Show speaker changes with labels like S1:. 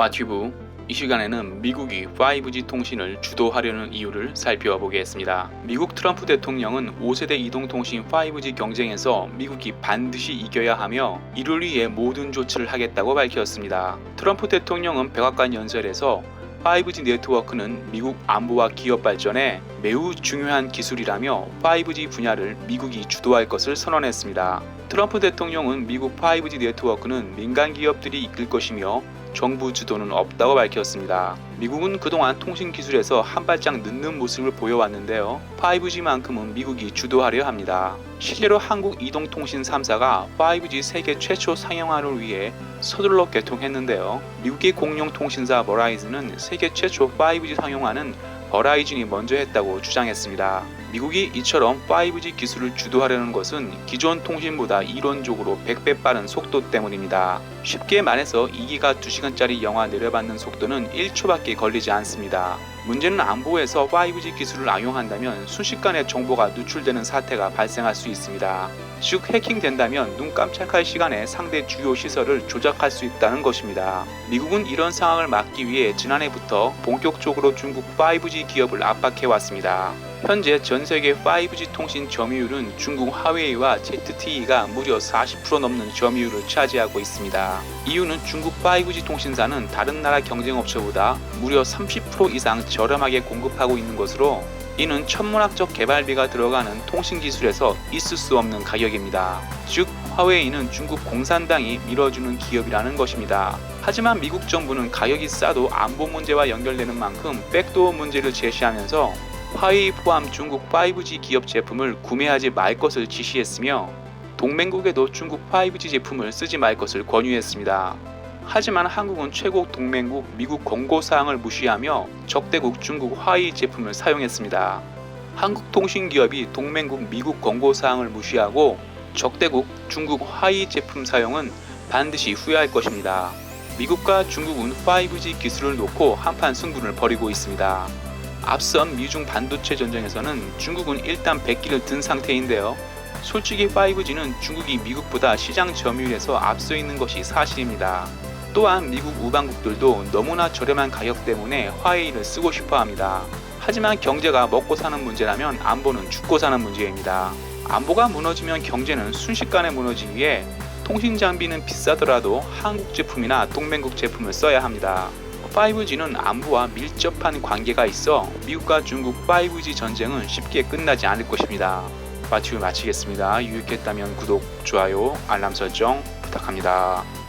S1: 바튜브 이 시간에는 미국이 5G 통신을 주도하려는 이유를 살펴보겠습니다. 미국 트럼프 대통령은 5세대 이동통신 5G 경쟁에서 미국이 반드시 이겨야 하며 이를 위해 모든 조치를 하겠다고 밝혔습니다. 트럼프 대통령은 백악관 연설에서 5G 네트워크는 미국 안보와 기업 발전에 매우 중요한 기술이라며 5G 분야를 미국이 주도할 것을 선언했습니다. 트럼프 대통령은 미국 5G 네트워크는 민간 기업들이 이끌 것이며 정부 주도는 없다고 밝혔습니다. 미국은 그동안 통신 기술에서 한 발짝 늦는 모습을 보여왔는데요. 5G만큼은 미국이 주도하려 합니다. 실제로 한국 이동통신 3사가 5G 세계 최초 상용화를 위해 서둘러 개통했는데요. 미국의 공용 통신사 버라이즌은 세계 최초 5G 상용화는 버라이즌이 먼저 했다고 주장했습니다. 미국이 이처럼 5G 기술을 주도하려는 것은 기존 통신보다 이론적으로 100배 빠른 속도 때문입니다. 쉽게 말해서 2기가 2시간짜리 영화 내려받는 속도는 1초밖에 걸리지 않습니다. 문제는 안보에서 5G 기술을 악용한다면 순식간에 정보가 누출되는 사태가 발생할 수 있습니다. 즉 해킹된다면 눈 깜짝할 시간에 상대 주요 시설을 조작할 수 있다는 것입니다. 미국은 이런 상황을 막기 위해 지난해부터 본격적으로 중국 5G 기업을 압박해 왔습니다. 현재 전 세계 5G 통신 점유율은 중국 화웨이와 ZTE가 무려 40% 넘는 점유율을 차지하고 있습니다. 이유는 중국 5G 통신사는 다른 나라 경쟁 업체보다 무려 30% 이상 저렴하게 공급하고 있는 것으로 이는 천문학적 개발비가 들어가는 통신 기술에서 있을 수 없는 가격입니다. 즉, 화웨이는 중국 공산당이 밀어주는 기업이라는 것입니다. 하지만 미국 정부는 가격이 싸도 안보 문제와 연결되는 만큼 백도어 문제를 제시하면서 화웨이 포함 중국 5G 기업 제품을 구매하지 말 것을 지시했으며 동맹국에도 중국 5G 제품을 쓰지 말 것을 권유했습니다. 하지만 한국은 최고 동맹국 미국 권고 사항을 무시하며 적대국 중국 화웨이 제품을 사용했습니다. 한국 통신기업이 동맹국 미국 권고 사항을 무시하고 적대국 중국 화웨이 제품 사용은 반드시 후회할 것입니다. 미국과 중국은 5G 기술을 놓고 한판 승부를 벌이고 있습니다. 앞선 미중 반도체 전쟁에서는 중국은 일단 100기를 든 상태인데요. 솔직히 5G는 중국이 미국보다 시장 점유율에서 앞서 있는 것이 사실입니다. 또한 미국 우방국들도 너무나 저렴한 가격 때문에 화웨이를 쓰고 싶어 합니다. 하지만 경제가 먹고 사는 문제라면 안보는 죽고 사는 문제입니다. 안보가 무너지면 경제는 순식간에 무너지기에 통신 장비는 비싸더라도 한국 제품이나 동맹국 제품을 써야 합니다. 5G는 안보와 밀접한 관계가 있어 미국과 중국 5G 전쟁은 쉽게 끝나지 않을 것입니다. 마치고 마치겠습니다. 유익했다면 구독, 좋아요, 알람 설정 부탁합니다.